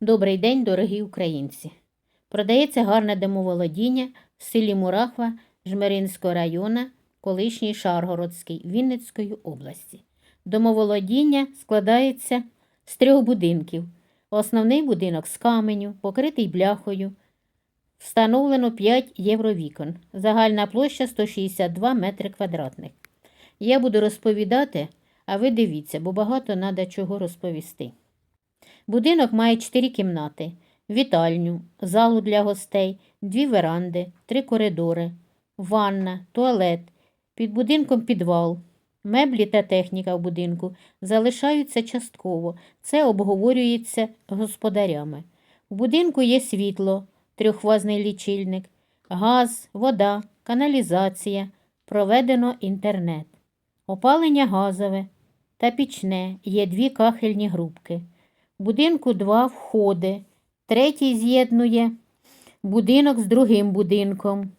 Добрий день, дорогі українці! Продається гарне домоволодіння в селі Мурахва Жмеринського району, колишній Шаргородський Вінницької області. Домоволодіння складається з трьох будинків. Основний будинок з каменю, покритий бляхою. Встановлено 5 євровікон. Загальна площа 162 метри квадратних. Я буду розповідати, а ви дивіться, бо багато треба чого розповісти. Будинок має чотири кімнати: вітальню, залу для гостей, дві веранди, три коридори, ванна, туалет, під будинком підвал. Меблі та техніка в будинку залишаються частково. Це обговорюється господарями. У будинку є світло, трьохфазний лічильник, газ, вода, каналізація, проведено інтернет. Опалення газове та пічне є дві кахельні грубки. Будинку два входи. Третій з'єднує будинок з другим будинком.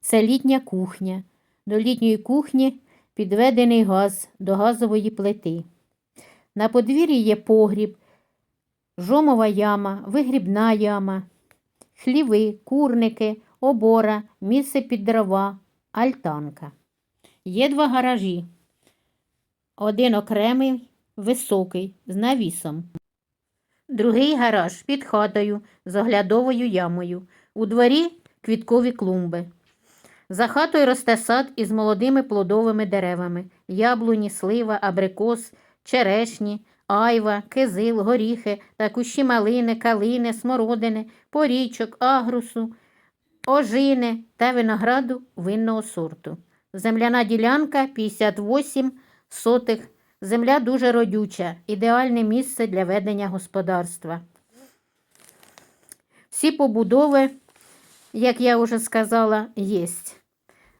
Це літня кухня. До літньої кухні підведений газ до газової плити. На подвір'ї є погріб, жомова яма, вигрібна яма, хліви, курники, обора, місце під дрова, альтанка. Є два гаражі. Один окремий, високий, з навісом. Другий гараж під хатою з оглядовою ямою. У дворі квіткові клумби. За хатою росте сад із молодими плодовими деревами: яблуні, слива, абрикос, черешні, айва, кизил, горіхи та кущі малини, калини, смородини, порічок, агрусу, ожини та винограду винного сорту. Земляна ділянка 58 сотих. Земля дуже родюча, ідеальне місце для ведення господарства. Всі побудови, як я вже сказала, є.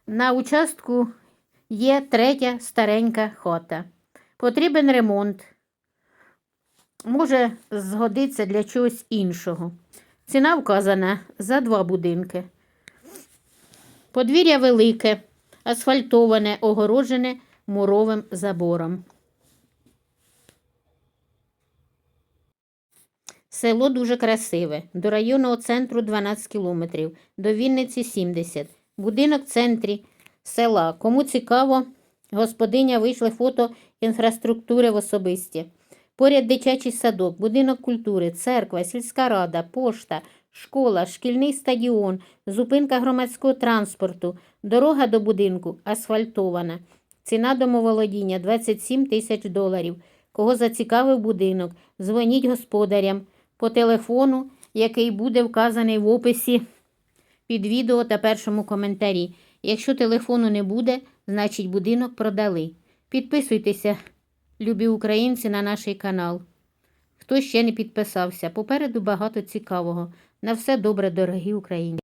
На участку є третя старенька хата. Потрібен ремонт. Може згодиться для чогось іншого. Ціна вказана за два будинки. Подвір'я велике, асфальтоване, огороджене муровим забором. Село дуже красиве. До районного центру 12 кілометрів, до Вінниці 70. Будинок в центрі села. Кому цікаво, господиня вийшли фото інфраструктури в особисті. Поряд дитячий садок, будинок культури, церква, сільська рада, пошта, школа, шкільний стадіон, зупинка громадського транспорту, дорога до будинку асфальтована. Ціна домоволодіння 27 тисяч доларів. Кого зацікавив будинок, дзвоніть господарям по телефону, який буде вказаний в описі під відео та першому коментарі. Якщо телефону не буде, значить будинок продали. Підписуйтеся, любі українці, на наш канал. Хто ще не підписався, попереду багато цікавого. На все добре, дорогі українці.